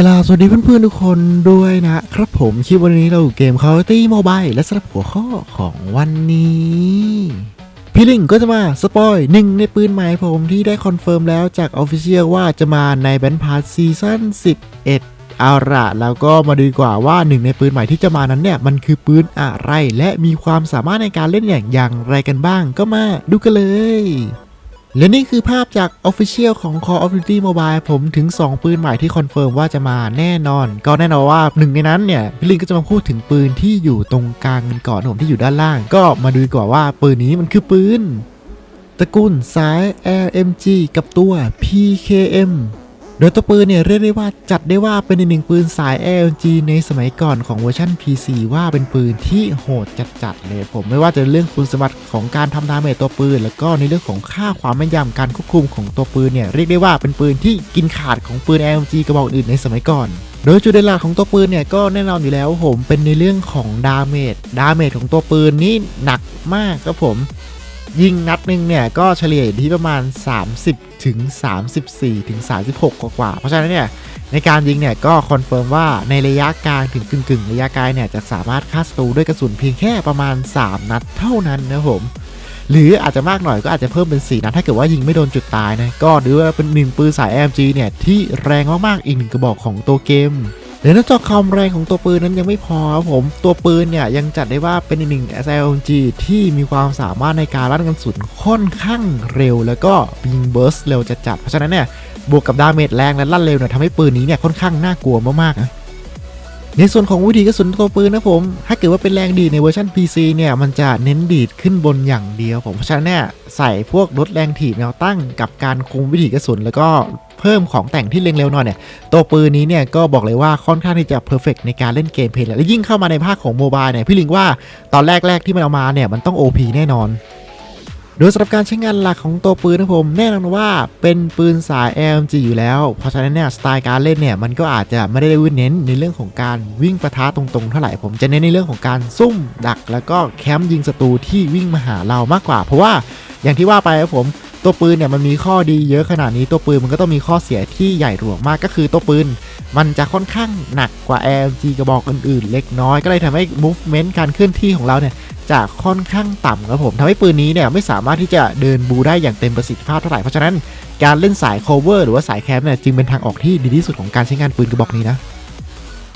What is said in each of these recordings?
กล่าวสวัสดีเพื่อนๆทุกคนด้วยนะครับผมคลิปวันนี้เราอยู่เกม Call of Duty Mobile และสำหรับหัวข้อของวันนี้พี่ลิงก็จะมาสปอยหนึ่งในปืนใหม่ผมที่ได้คอนเฟิร์มแล้วจากออฟฟิเชียลว่าจะมาในแบนพาร์ทซีซั่น11 เอาละแล้วก็มาดูกว่าว่าหนึ่งในปืนใหม่ที่จะมานั้นเนี่ย มันคือปืนอะไร และมีความสามารถในการเล่นอย่างอย่างไรกันบ้างก็มาดูกันเลย และนี่คือภาพจาก Official ของ Call of Duty Mobile ผมถึง 2 ปืนใหม่ที่คอนเฟิร์มว่าจะมาแน่นอน ก็แน่นอนว่าหนึ่งในนั้นเนี่ยพี่ลิงก็จะมาพูดถึงปืนที่อยู่ตรงกลางกันก่อนผมที่อยู่ด้านล่าง ก็มาดูก่อนว่าปืนนี้มันคือปืนตระกูลสาย LMG กับตัว PKM โดยตัวปืนเนี่ยเรียกได้ว่าจัดได้ว่าเป็นหนึ่งปืนสาย L G ในสมัยก่อนของเวอร์ชัน PC ว่าเป็นปืนที่โหดจัดๆเลยผมไม่ว่าจะเรื่องคุณสมบัติของการทำดาเมจตัวปืน แล้วก็ในเรื่องของค่าความแม่นยำการควบคุมของตัวปืนเนี่ยเรียกได้ว่าเป็นปืนที่กินขาดของปืน L G กระบอกอื่นในสมัยก่อนโดยจุดเด่นหลักของตัวปืนเนี่ยก็แน่นอนอยู่แล้วผมเป็นในเรื่องของดาเมจ ดาเมจของตัวปืนนี่หนักมากครับผม ยิงนัดหนึ่งเนี่ยก็เฉลี่ยที่ประมาณ 30ถึง34ถึง36 กว่าๆเพราะฉะนั้นเนี่ยในการยิงเนี่ยก็คอนเฟิร์มว่าในระยะกลางถึงกึ่งๆระยะไกลเนี่ยจะสามารถฆ่าศัตรูด้วยกระสุนเพียงแค่ประมาณ 3 นัดเท่านั้นนะผม หรืออาจจะมากหน่อยก็อาจจะเพิ่มเป็น 4 นัดถ้าเกิดว่ายิงไม่โดนจุดตายนะก็ถือว่าเป็นหนึ่งปืนสาย AMG เนี่ยที่แรงมากๆอีกหนึ่งกระบอกของตัวเกม และนอกจากความแรงของตัวปืนนั้นยังไม่พอครับผมตัวปืนเนี่ยยังจัดได้ว่าเป็นอีกหนึ่ง SLG ที่มีความสามารถในการลั่นกระสุนค่อนข้างเร็ว แล้วก็ยิงเบิร์สเร็วจัดๆเพราะฉะนั้นเนี่ยบวกกับดาเมจแรงและลั่นเร็วเนี่ยทำให้ปืนนี้เนี่ยค่อนข้างน่ากลัวมากๆนะในส่วนของวิธีกระสุนตัวปืนนะผม ถ้าเกิดว่าเป็นแรงดีดในเวอร์ชัน PC เนี่ย มันจะเน้นดีดขึ้นบนอย่างเดียวผม เพราะฉะนั้นเนี่ยใส่พวกลดแรงถีบแนวตั้งกับการคุมวิธีกระสุนแล้วก็ พิ่มของแต่งที่เล็งเร็วหน่อยเนี่ยตัวปืนนี้เนี่ยก็บอกเลยว่าค่อนข้างที่จะเพอร์เฟกในการเล่นเกมเพลย์และยิ่งเข้ามาในภาคของโมบายเนี่ยพี่ลิงว่าตอนแรกๆที่มันเอามาเนี่ยมันต้อง OP แน่นอนโดยสำหรับการใช้งานหลักของตัวปืนนะผมแน่นอนว่าเป็นปืนสาย LMG อยู่แล้ว เพราะฉะนั้นเนี่ยสไตล์การเล่นเนี่ยมันก็อาจจะไม่ได้เน้นในเรื่องของการวิ่งประทะตรงๆเท่าไหร่ผมจะเน้นในเรื่องของการซุ่มดัก แล้วก็แคมป์ยิงศัตรูที่วิ่งมาหาเรามากกว่า เพราะว่าอย่างที่ว่าไปครับผม ตัวปืนเนี่ยมันมีข้อดีเยอะขนาดนี้ตัวปืนมันก็ต้องมีข้อเสียที่ใหญ่หลวงมากก็คือตัวปืน มันจะค่อนข้างหนักกว่า AMG กระบอกอื่นๆ เล็กน้อยก็เลยทำให้ movement การเคลื่อนที่ของเราเนี่ยจะค่อนข้างต่ำครับผมทำให้ปืนนี้เนี่ยไม่สามารถที่จะเดินบูได้อย่างเต็มประสิทธิภาพเท่าไหร่เพราะฉะนั้นการเล่นสาย cover หรือว่าสายแคมป์เนี่ยจึงเป็นทางออกที่ดีที่สุดของการใช้งานปืนกระบอกนี้นะ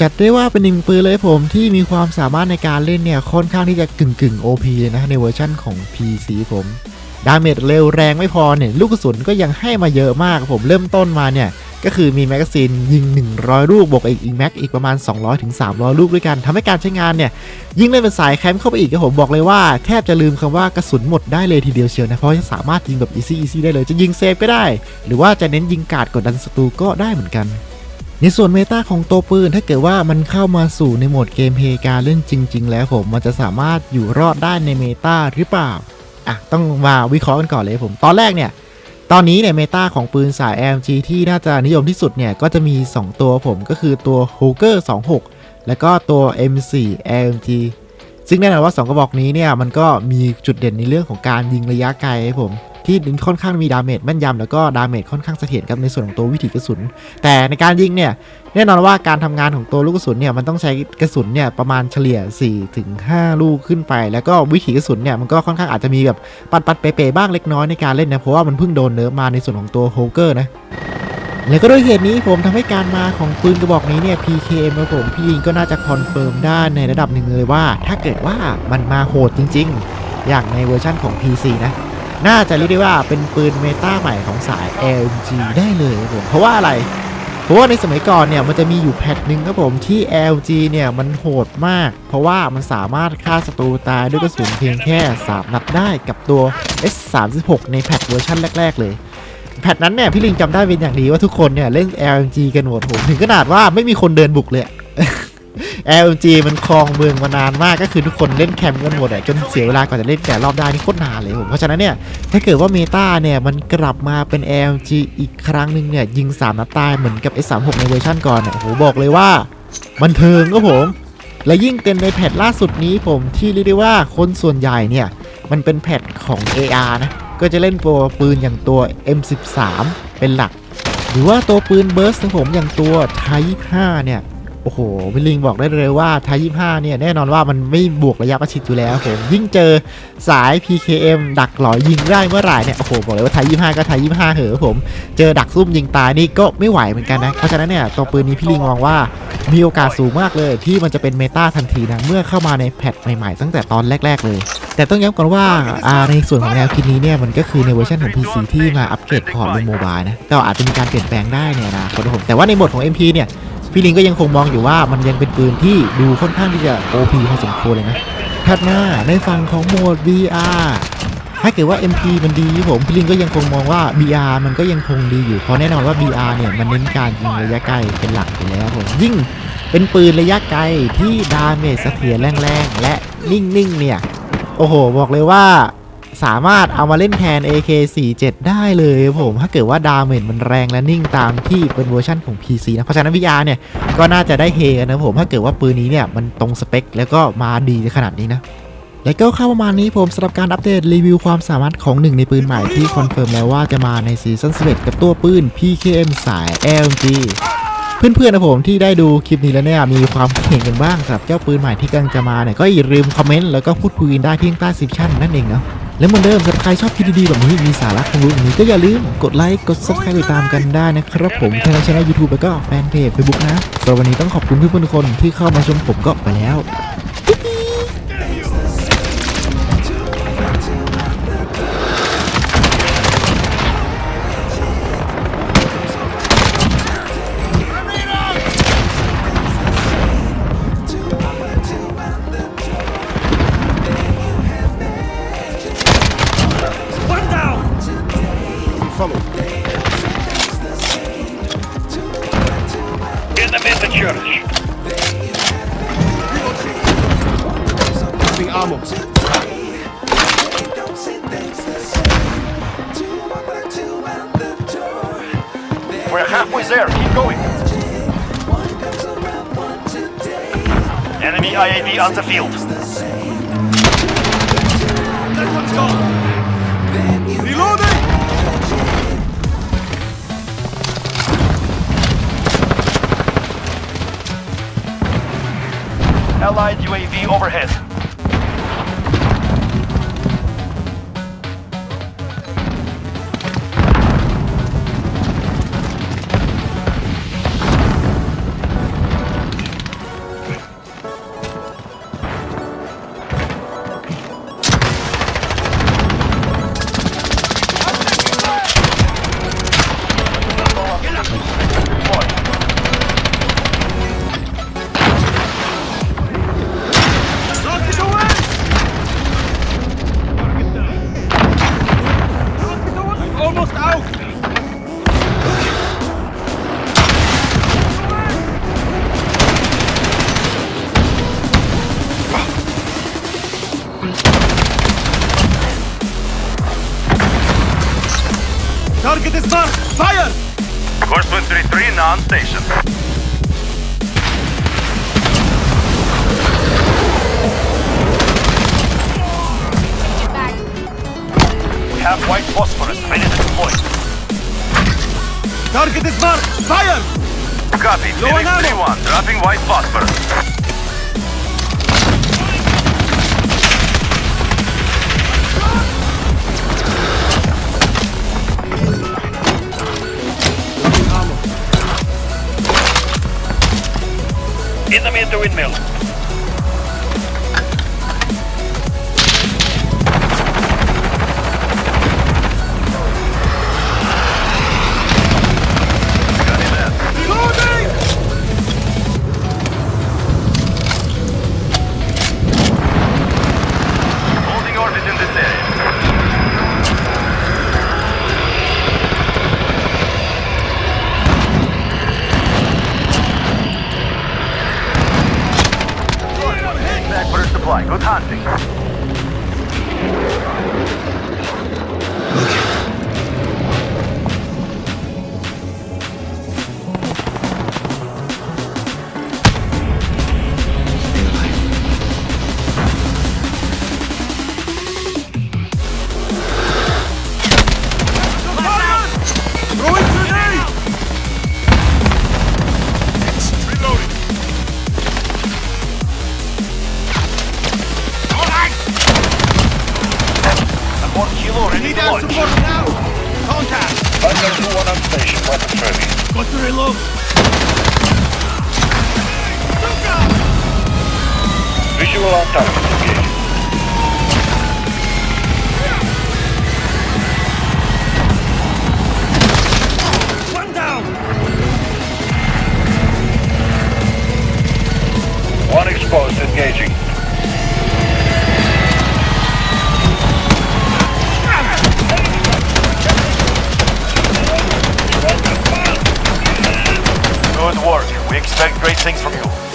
จัดได้ว่าเป็นหนึ่งปืนเลยผมที่มีความสามารถในการเล่นเนี่ยค่อนข้างที่จะกึ่งกึ่ง OP เลยนะในเวอร์ชั่นของ PC ผม ดาเมจเร็วแรงไม่พอเนี่ยลูกกระสุนก็ยังให้มาเยอะมากผมเริ่มต้นมาเนี่ยก็คือมีแมกกาซีนยิง 100 ลูกบวกอีกอีกแม็กอีกประมาณ 200ถึง300ลูกด้วยกันทำให้การใช้งานเนี่ยยิ่งเล่นเป็นสายแคมป์เข้าไปอีกครับผมบอกเลยว่า แทบจะลืมคำว่ากระสุนหมดได้เลยทีเดียวเชียวนะ เพราะจะสามารถยิงแบบอีซี่อีซี่ได้เลยจะยิงเซฟก็ได้ หรือว่าจะเน้นยิงกาดกดดันศัตรูก็ได้เหมือนกันในส่วนเมตาของตัวปืนถ้าเกิดว่ามันเข้ามาสู่ในโหมดเกมเพลย์การเล่นจริง ๆ แล้วผมมันจะสามารถอยู่รอดได้ในเมตาหรือเปล่า อะต้องมาวิเคราะห์กันก่อนเลยผม ตอนแรกเนี่ย ตอนนี้เนี่ยเมตาของปืนสาย AMG ที่น่าจะนิยมที่สุดเนี่ย ก็จะมี 2 ตัวผมก็คือตัว h o k e r 26 แล้วก็ตัว M4 AMG ซึ่งแน่นอนว่า 2 กระบอกนี้เนี่ย มันก็มีจุดเด่นในเรื่องของการยิงระยะไกลผม ที่ค่อนข้างมีดาเมจแม่นยำแล้วก็ดาเมจค่อนข้างเสถียรกับในส่วนของตัววิถีกระสุน แต่ในการยิงเนี่ยแน่นอนว่าการทำงานของตัวลูกกระสุนเนี่ยมันต้องใช้กระสุนเนี่ยประมาณเฉลี่ย4ถึง5ลูกขึ้นไป แล้วก็วิถีกระสุนเนี่ยมันก็ค่อนข้างอาจจะมีแบบปัดปัดๆเป๋ๆบ้างเล็กน้อยในการเล่นนะเพราะว่ามันเพิ่งโดนเนิร์ฟมาในส่วนของตัวโฮเกอร์นะแล้วก็ด้วยเหตุนี้ผมทำให้การมาของปืนกระบอกนี้เนี่ย PKM ครับผมพี่ลิงก็น่าจะคอนเฟิร์มได้ในระดับหนึ่งเลยว่า ถ้าเกิดว่ามันมาโหดจริง ๆ อย่างในเวอร์ชั่นของ PC นะ น่าจะเรียกได้ว่าเป็นปืนเมตาใหม่ของสาย LG ได้เลยครับผมเพราะว่าอะไร เพราะว่าในสมัยก่อนเนี่ยมันจะมีอยู่แพทหนึ่งครับผมที่ LG เนี่ยมันโหดมาก เพราะว่ามันสามารถฆ่าศัตรูตายด้วยกระสุนเพียงแค่3นัดได้กับตัว S36 ในแพทเวอร์ชันแรก ๆ เลยแพทนั้นเนี่ยพี่ลิงจำได้เป็นอย่างดีว่าทุกคนเนี่ยเล่น LMG กันหมดผมถึงขนาดว่าไม่มีคนเดินบุกเลย LMG มันครองเมืองมานานมากก็คือทุกคนเล่นแคมป์กันหมดอะจนเสียเวลากว่าจะเล่นแต่รอบได้นี่โคตรนานเลยผมเพราะฉะนั้นเนี่ยถ้าเกิดว่าเมตาเนี่ยมันกลับมาเป็น LMG อีกครั้งหนึ่งเนี่ยยิง3นัดตายเหมือนกับ S36 ในเวอร์ชันก่อนเนี่ยโอ้โหบอกเลยว่าบันเทิงก็ผม และยิ่งเป็นในแพทล่าสุดนี้ผมที่เรียกได้ว่าคนส่วนใหญ่เนี่ยมันเป็นแพทของ AR นะก็จะเล่นตัวปืนอย่างตัว M13 เป็นหลัก หรือว่าตัวปืนเบิร์สของผมอย่างตัวไท25เนี่ย โอ้โหวิลลิงบอกได้เลยว่าไท25เนี่ยแน่นอนว่ามันไม่บวกระยะประชิดอยู่แล้วผมยิ่งเจอสาย PKM ดักหลอยยิงได้เมื่อไหร่เนี่ยโอ้โหบอกเลยว่าไท25ก็ไท25เหอะผมเจอดักซุ่มยิงตายนี่ก็ไม่ไหวเหมือนกันนะเพราะฉะนั้นเนี่ยตัวปืนนี้พี่ลิงมองว่ามีโอกาสสูงมากเลย ที่มันจะเป็นเมตาทันทีนะเมื่อเข้ามาในแพทใหม่ๆ ตั้งแต่ตอนแรก ๆ เลย แต่ต้องย้ำก่อนว่าอ่าในส่วนของแนวคิดนี้เนี่ยมันก็คือในเวอร์ชันของ PC ที่มาอัปเกรดพอร์ตลงโมบายนะก็อาจจะมีการเปลี่ยนแปลงได้ในอนาคตนะผมแต่ว่าในโหมดของ MP เนี่ย พี่ลิงก็ยังคงมองอยู่ว่ามันยังเป็นปืนที่ดูค่อนข้างที่จะ OP พอสมควรเลยนะถัดมาในฝั่งของโหมด VR ถ้าเกิดว่า MP มันดีผมพี่ลิงก็ยังคงมองว่า VR มันก็ยังคงดีอยู่เพราะแน่นอนว่า VR เนี่ยมันเน้นการยิงระยะไกลเป็นหลักอยู่แล้วผมยิ่งเป็นปืนระยะไกลที่ดาเมจเสถียรแรงๆและนิ่งๆเนี่ยโอ้โห บอกเลยว่า สามารถเอามาเล่นแทน AK47 ได้เลยผมถ้าเกิดว่าดาเมจมันแรงและนิ่งตามที่เป็นเวอร์ชั่นของ PC นะ เพราะฉะนั้น VR เนี่ย ก็น่าจะได้เฮกันนะผมถ้าเกิดว่าปืนนี้เนี่ย มันตรงสเปค แล้วก็มาดีขนาดนี้นะและก็เข้าประมาณนี้ผมสำหรับการอัปเดตรีวิวความสามารถของหนึ่งในปืนใหม่ที่คอนเฟิร์มแล้วว่าจะมาในซีซั่น11กับตัวปืน PKM สาย LMG เพื่อนๆนะผมที่ได้ดูคลิปนี้แล้วเนี่ยมีความเห็นกันบ้างสำหรับเจ้าปืนใหม่ที่กำลังจะมาเนี่ยก็อย่าลืมคอมเมนต์แล้วก็พูดคุยกันได้ที่ใต้สิบชั่นนั่นเองเนาะ และเหมือนเดิมสำหรับใครชอบคลิปดีๆแบบนี้มีสาระความรู้แบบนี้ก็อย่าลืมกดไลค์กด subscribe ติดตามกันได้นะครับผมทางช่องยูทูบแล้วก็แฟนเพจเฟซบุ๊กนะสำหรับวันนี้ต้องขอบคุณเพื่อนๆทุกคนที่เข้ามาชมผมก็ไปแล้ว Using ammo. We're halfway there. Keep going. Enemy IAV on the field. Reloading! Allied UAV overhead. Fire! Horseman 33 now on station. We have white phosphorus ready to deploy. Target is marked! Fire! Copy. Phoenix ammo. 3-1, dropping white phosphorus. The windmill. 埋個 t a r g Contact. 2-1 on station. Weapons ready. Got to reload. Visual on target. Engage. One down. One exposed. Engaging. Expect great things from you.